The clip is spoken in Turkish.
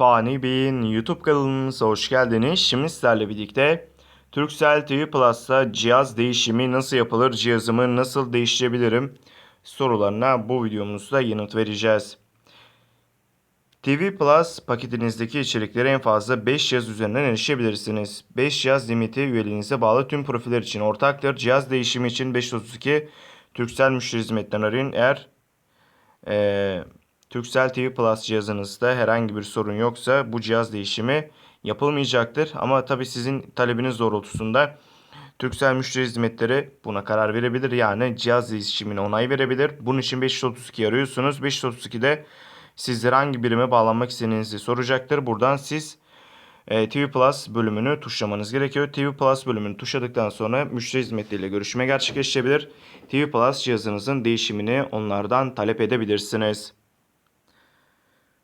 Fani Bey'in YouTube kanalımıza hoş geldiniz. Şimdi sizlerle birlikte Turkcell TV Plus'ta cihaz değişimi nasıl yapılır, cihazımı nasıl değiştirebilirim sorularına bu videomuzda yanıt vereceğiz. TV Plus paketinizdeki içeriklere en fazla 5 cihaz üzerinden erişebilirsiniz. 5 cihaz limiti üyeliğinize bağlı tüm profiller için ortaktır. Cihaz değişimi için 532 Turkcell müşteri hizmetinden arayın. Eğer eee Turkcell TV Plus cihazınızda herhangi bir sorun yoksa bu cihaz değişimi yapılmayacaktır. Ama tabi sizin talebiniz doğrultusunda Turkcell müşteri hizmetleri buna karar verebilir. Yani cihaz değişimine onay verebilir. Bunun için 532 arıyorsunuz. 532'de sizlere hangi birime bağlanmak istediğinizi soracaktır. Buradan siz e, TV Plus bölümünü tuşlamanız gerekiyor. TV Plus bölümünü tuşladıktan sonra müşteri hizmetleriyle görüşme gerçekleşebilir. TV Plus cihazınızın değişimini onlardan talep edebilirsiniz.